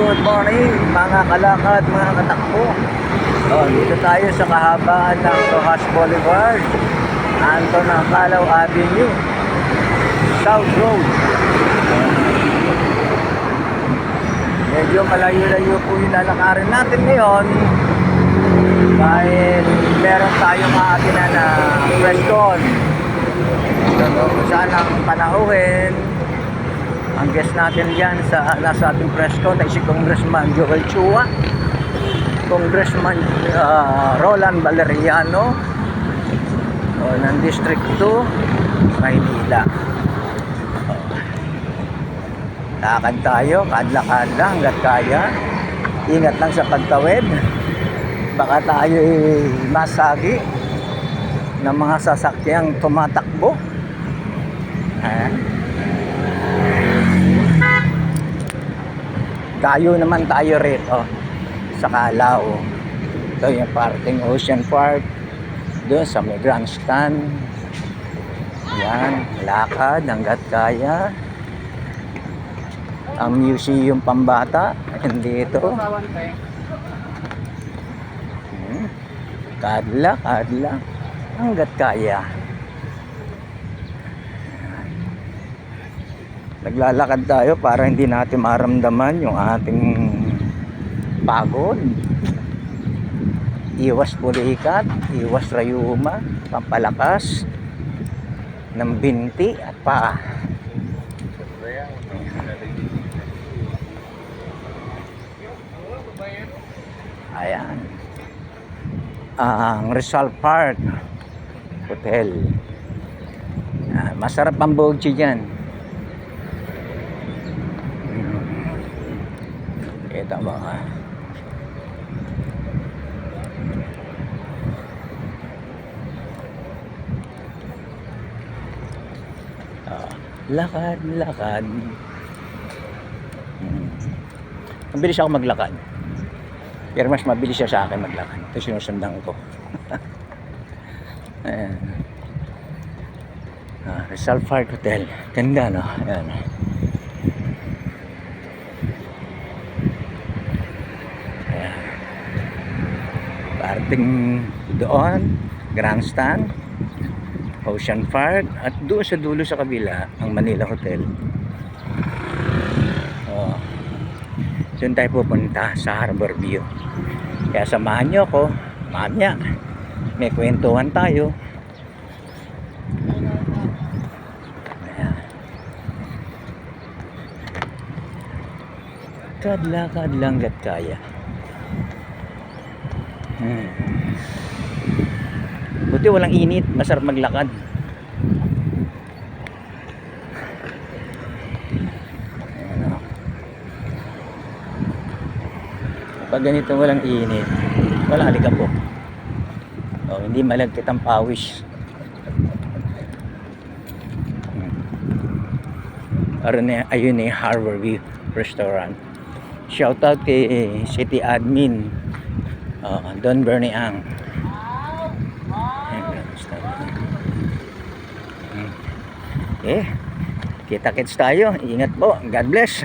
Good morning mga kalakad, mga katakbo. Oh, dito tayo sa kahabaan ng Rojas Boulevard, Anton Acalaw Avenue, South Road. Medyo malayo-layo po yung lalakarin natin ngayon dahil meron tayong aatina na question. Kung saan ang panahuhin, ang guest natin diyan sa nasa ating press con ay si Congressman Joel Chua, Congressman ah, Roland Valeriano o, ng District 2, Maynila. O. Lakad tayo, kadlakad lang hanggat kaya. Ingat lang sa pagtawid. Baka tayo masagi ng mga sasakyang tumatakbo. Ha? Tayo naman tayo rito sa Calao. Ito yung parting Ocean Park. Doon sa may grandstand. Yan, lakad hanggat kaya. Ang museum pambata, dito. Hmm. Kadla, kadla. Hanggat kaya. Naglalakad tayo para hindi natin maramdaman yung ating pagod. Iwas bulikat, iwas rayuma, pampalakas ng binti at paa. Ayan. Ang Rizal Park Hotel. Yan. Masarap ang bogchi dyan. Kita mo ha. Ah, lakad, lakad. Hmm. Mabilis ako maglakad. Pero mas mabilis siya sa akin maglakad. Ito sinusundan ko. Ayan. Ah, Rizal Park Hotel. Ganda no? Ayan. Parting doon, grandstand, Ocean Park, at doon sa dulo sa kabila, ang Manila Hotel. Oh. Doon tayo pupunta sa Harbor View. Kaya samahan nyo ako, mamaya, may kwentuhan tayo. Kadlakad lang gat kaya. Hmm. Buti walang init, masarap maglakad. Pag ganito walang init, wala alikabok. Oh, hindi malagkit ang pawis. Aron na, ayun na Harbor View Restaurant. Shout out kay City Admin uh, Don Bernie Ang. Kamusta? Hmm. Eh, kita-kits tayo. Ingat po. God bless.